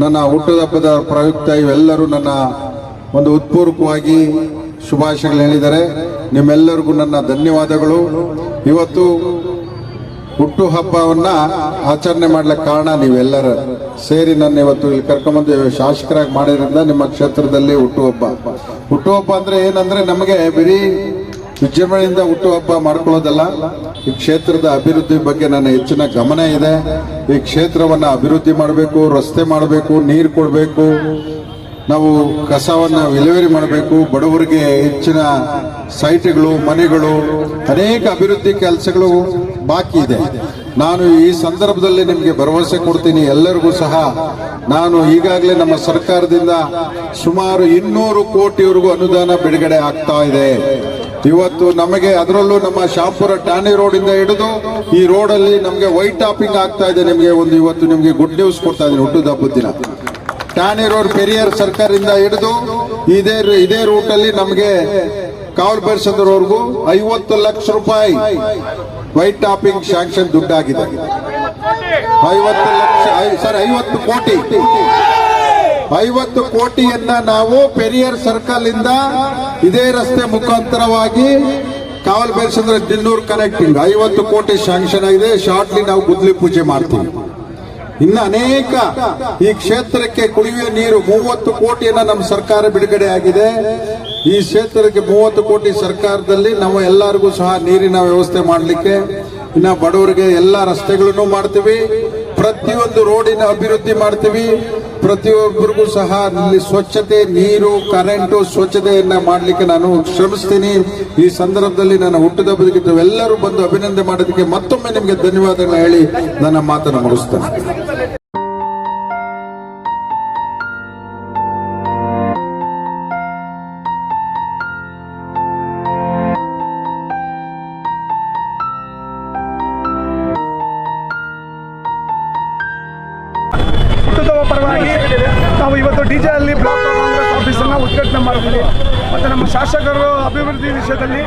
ನನ್ನ ಹುಟ್ಟುಹಬ್ಬದ ಪ್ರಯುಕ್ತ ಇವೆಲ್ಲರೂ ನನ್ನ ಒಂದು ಉತ್ಪೂರ್ವಕವಾಗಿ ಶುಭಾಶಯಗಳು ಹೇಳಿದ್ದಾರೆ. ನಿಮ್ಮೆಲ್ಲರಿಗೂ ನನ್ನ ಧನ್ಯವಾದಗಳು. ಇವತ್ತು ಹುಟ್ಟುಹಬ್ಬವನ್ನ ಆಚರಣೆ ಮಾಡ್ಲಿಕ್ಕೆ ಕಾರಣ ನೀವೆಲ್ಲರ ಸೇರಿ ನನ್ನ ಇವತ್ತು ಇಲ್ಲಿ ಕರ್ಕೊಂಬಂದು ಶಾಸಕರಾಗಿ ಮಾಡಿದ್ರಿಂದ ನಿಮ್ಮ ಕ್ಷೇತ್ರದಲ್ಲಿ ಹುಟ್ಟುಹಬ್ಬ ಹುಟ್ಟುಹಬ್ಬ ಅಂದ್ರೆ ಏನಂದ್ರೆ ನಮಗೆ ಬರೀ ವಿಜೃಂಭಣೆಯಿಂದ ಹುಟ್ಟುಹಬ್ಬ ಮಾಡ್ಕೊಳ್ಳೋದಲ್ಲ, ಈ ಕ್ಷೇತ್ರದ ಅಭಿವೃದ್ಧಿ ಬಗ್ಗೆ ನನ್ನ ಹೆಚ್ಚಿನ ಗಮನ ಇದೆ. ಈ ಕ್ಷೇತ್ರವನ್ನ ಅಭಿವೃದ್ಧಿ ಮಾಡಬೇಕು, ರಸ್ತೆ ಮಾಡಬೇಕು, ನೀರು ಕೊಡಬೇಕು, ನಾವು ಕಸವನ್ನ ವಿಲೇವರಿ ಮಾಡಬೇಕು, ಬಡವರಿಗೆ ಹೆಚ್ಚಿನ ಸೈಟ್ಗಳು, ಮನೆಗಳು, ಅನೇಕ ಅಭಿವೃದ್ಧಿ ಕೆಲಸಗಳು ಬಾಕಿ ಇದೆ. ನಾನು ಈ ಸಂದರ್ಭದಲ್ಲಿ ನಿಮಗೆ ಭರವಸೆ ಕೊಡ್ತೀನಿ, ಎಲ್ಲರಿಗೂ ಸಹ. ನಾನು ಈಗಾಗಲೇ ನಮ್ಮ ಸರ್ಕಾರದಿಂದ ಸುಮಾರು ಇನ್ನೂರು ಕೋಟಿವರೆಗೂ ಅನುದಾನ ಬಿಡುಗಡೆ ಆಗ್ತಾ ಇದೆ. ಇವತ್ತು ನಮಗೆ ಅದರಲ್ಲೂ ನಮ್ಮ ಶಾಪುರ ಟ್ಯಾನಿ ರೋಡ್ ಇಂದ ಹಿಡಿದು ಈ ರೋಡ್ ಅಲ್ಲಿ ನಮಗೆ ವೈಟ್ ಟಾಪಿಂಗ್ ಆಗ್ತಾ ಇದೆ. ನಿಮಗೆ ಒಂದು ಇವತ್ತು ನಿಮಗೆ ಗುಡ್ ನ್ಯೂಸ್ ಕೊಡ್ತಾ ಇದ್ದೀನಿ. ಹುಟ್ಟುದ ಹಬ್ಬದ ದಿನ. ರೋಡ್ ಪೆರಿಯರ್ ಸರ್ಕಾರದಿಂದ ಹಿಡಿದು ಇದೇ ಇದೇ ರೂಟ್ ಅಲ್ಲಿ ನಮಗೆ ಕಾವಲ್ ಬೈರ್ಸಂದ್ರವರೆಗೂ ಐವತ್ತು ಲಕ್ಷ ರೂಪಾಯಿ ವೈಟ್ ಟಾಪಿಂಗ್ ಶಾಂಕ್ಷನ್ ದುಡ್ಡಾಗಿದೆ. ಐವತ್ತು ಲಕ್ಷ ಸರ್ ಐವತ್ತು ಕೋಟಿ. ಐವತ್ತು ಕೋಟಿಯನ್ನ ನಾವು ಪೆರಿಯರ್ ಸರ್ಕಲ್ ಇಂದ ಇದೇ ರಸ್ತೆ ಮುಖಾಂತರವಾಗಿ ಕಾವಲ್ ಬೇರ್ಸಂದ್ರೆ ದಿನ್ನೂರ್ ಕನೆಕ್ಟಿಂಗ್ ಐವತ್ತು ಕೋಟಿ ಶಾಂಕ್ಷನ್ ಆಗಿದೆ. ಶಾರ್ಟ್ಲಿ ನಾವು ಗುದ್ಲಿ ಪೂಜೆ ಮಾಡ್ತೀವಿ. ಇನ್ನು ಅನೇಕ ಈ ಕ್ಷೇತ್ರಕ್ಕೆ ಕುಡಿಯುವ ನೀರು ಮೂವತ್ತು ಕೋಟಿಯನ್ನ ನಮ್ಮ ಸರ್ಕಾರ ಬಿಡುಗಡೆ ಆಗಿದೆ. ಈ ಕ್ಷೇತ್ರಕ್ಕೆ ಮೂವತ್ತು ಕೋಟಿ ಸರ್ಕಾರದಲ್ಲಿ ನಾವು ಎಲ್ಲರಿಗೂ ಸಹ ನೀರಿನ ವ್ಯವಸ್ಥೆ ಮಾಡಲಿಕ್ಕೆ ಇನ್ನ ಬಡವರಿಗೆ ಎಲ್ಲ ರಸ್ತೆಗಳನ್ನು ಮಾಡ್ತೀವಿ. ಪ್ರತಿಯೊಂದು ರೋಡಿನ ಅಭಿವೃದ್ಧಿ ಮಾಡ್ತೀವಿ. ಪ್ರತಿಯೊಬ್ಬರಿಗೂ ಸಹ ಇಲ್ಲಿ ಸ್ವಚ್ಛತೆ, ನೀರು ಕರೆಂಟು ಸ್ವಚ್ಛತೆಯನ್ನ ಮಾಡಲಿಕ್ಕೆ ನಾನು ಶ್ರಮಿಸ್ತೀನಿ. ಈ ಸಂದರ್ಭದಲ್ಲಿ ನನ್ನ ಹುಟ್ಟಿದ ಬದುಕಿದ್ದು ಎಲ್ಲರೂ ಬಂದು ಅಭಿನಂದನೆ ಮಾಡೋದಕ್ಕೆ ಮತ್ತೊಮ್ಮೆ ನಿಮಗೆ ಧನ್ಯವಾದಗಳನ್ನ ಹೇಳಿ ನನ್ನ ಮಾತನ್ನು ಮುಗಿಸ್ತೇನೆ. ಉದ್ಘಾಟನೆ ಮಾಡಿದ್ವಿ ಮತ್ತು ನಮ್ಮ ಶಾಸಕರು ಅಭಿವೃದ್ಧಿ ವಿಷಯದಲ್ಲಿ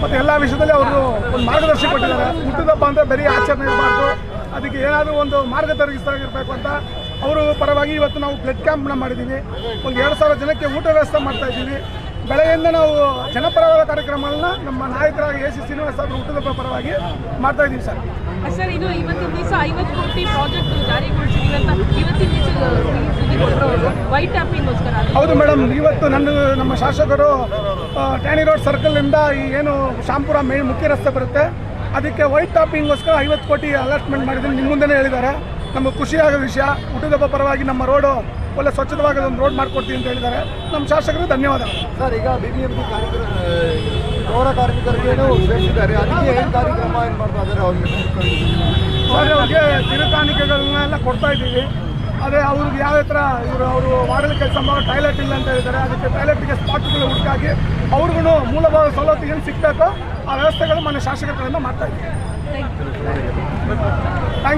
ಮತ್ತು ಎಲ್ಲ ವಿಷಯದಲ್ಲಿ ಅವರು ಒಂದು ಮಾರ್ಗದರ್ಶಿ ಕೊಟ್ಟಿದ್ದಾರೆ. ಹುಟ್ಟಿದಪ್ಪ ಅಂದರೆ ಬರೀ ಆಚರಣೆ ಇರಬಾರ್ದು. ಅದಕ್ಕೆ ಏನಾದರೂ ಒಂದು ಮಾರ್ಗದರ್ಶಿಸಲಾಗಿರಬೇಕು ಅಂತ ಅವರು ಪರವಾಗಿ ಇವತ್ತು ನಾವು ಬ್ಲಡ್ ಕ್ಯಾಂಪ್ನ ಮಾಡಿದ್ದೀವಿ ಒಂದು ಎರಡು ಸಾವಿರ ಜನಕ್ಕೆ ಊಟ ವ್ಯವಸ್ಥೆ ಮಾಡ್ತಾ ಇದ್ದೀವಿ. ಬೆಳಗ್ಗೆಯಿಂದ ನಾವು ಜನಪರವಾದ ಕಾರ್ಯಕ್ರಮಗಳನ್ನ ನಮ್ಮ ನಾಯಕರಾಗಿ ಎ ಸಿ ಶ್ರೀನಿವಾಸ ಅವರು ಹುಟ್ಟುಹಬ್ಬ ಪರವಾಗಿ ಮಾಡ್ತಾ ಇದ್ದೀವಿ ಸರ್. ಸರ್, ಇದು ಇವತ್ತು ದಿವಸ ಐವತ್ತು ಕೋಟಿ ಪ್ರಾಜೆಕ್ಟ್ ಜಾರಿಗೊಳಿಸಿದ್ದೀವಿ ಅಂತ ಇವತ್ತಿನ ದಿವಸ ಸುದ್ದಿ ಕೊಟ್ಟರು ವೈಟ್ ಟ್ಯಾಪಿಂಗ್ಗೋಸ್ಕರ ಹೌದು ಮೇಡಮ್ ಇವತ್ತು ನನ್ನ ನಮ್ಮ ಶಾಸಕರು ಟ್ಯಾನಿ ರೋಡ್ ಸರ್ಕಲ್ನಿಂದ ಈ ಏನು ಶಾಂಪುರ ಮೇ ಮುಖ್ಯ ರಸ್ತೆ ಬರುತ್ತೆ. ಅದಕ್ಕೆ ವೈಟ್ ಟಾಪಿಂಗ್ಗೋಸ್ಕರ ಐವತ್ತು ಕೋಟಿ ಅಲಾಟ್ಮೆಂಟ್ ಮಾಡಿದ್ದೀನಿ. ನಿಮ್ಮ ಮುಂದೆನೇ ಹೇಳಿದ್ದಾರೆ. ನಮಗೆ ಖುಷಿಯಾಗೋ ವಿಷಯ. ಹುಟ್ಟಿದಬ್ಬ ಪರವಾಗಿ ನಮ್ಮ ರೋಡು ಒಳ್ಳೆ ಸ್ವಚ್ಛತವಾಗಿ ಒಂದು ರೋಡ್ ಮಾಡಿಕೊಡ್ತೀವಿ ಅಂತ ಹೇಳಿದ್ದಾರೆ. ನಮ್ಮ ಶಾಸಕರಿಗೆ ಧನ್ಯವಾದ ಸರ್ ಈಗ ಬಿ ಬಿ ಎಂ ಪಿ ಕಾರ್ಮಿಕರ ಪೌರ ಕಾರ್ಮಿಕರಿಗೇನು ಸೇರಿಸಿದ್ದಾರೆ ಅದಕ್ಕೆ ಏನು ಕಾರ್ಯಕ್ರಮ ಏನು ಮಾಡ್ತಾ ಇದ್ದಾರೆ ಅವ್ರಿಗೆ? ಸರ್ ಅವ್ರಿಗೆ ಕಿರುಕಾಣಿಕೆಗಳನ್ನೆಲ್ಲ ಕೊಡ್ತಾ ಇದ್ದೀವಿ. ಅದೇ ಅವ್ರಿಗೆ ಯಾವ ಥರ ಇವರು ಅವರು ಮಾಡಲು ಕೆಲಸ ಮಾಡೋ ಟಾಯ್ಲೆಟ್ ಇಲ್ಲ ಅಂತ ಹೇಳಿದ್ದಾರೆ, ಅದಕ್ಕೆ ಟಾಯ್ಲೆಟ್ಗೆ ಸ್ಪಾಟ್ಗಳು ಹುಡುಕಾಗಿ ಅವ್ರಿಗೂ ಮೂಲಭೂತ ಸವಲತ್ತು ಏನು ಸಿಗಬೇಕೋ. ಆ ವ್ಯವಸ್ಥೆಗಳು ಮನೆ ಶಾಸಕರಿಂದ ಮಾಡ್ತಾ ಇದ್ದೀವಿ. ಥ್ಯಾಂಕ್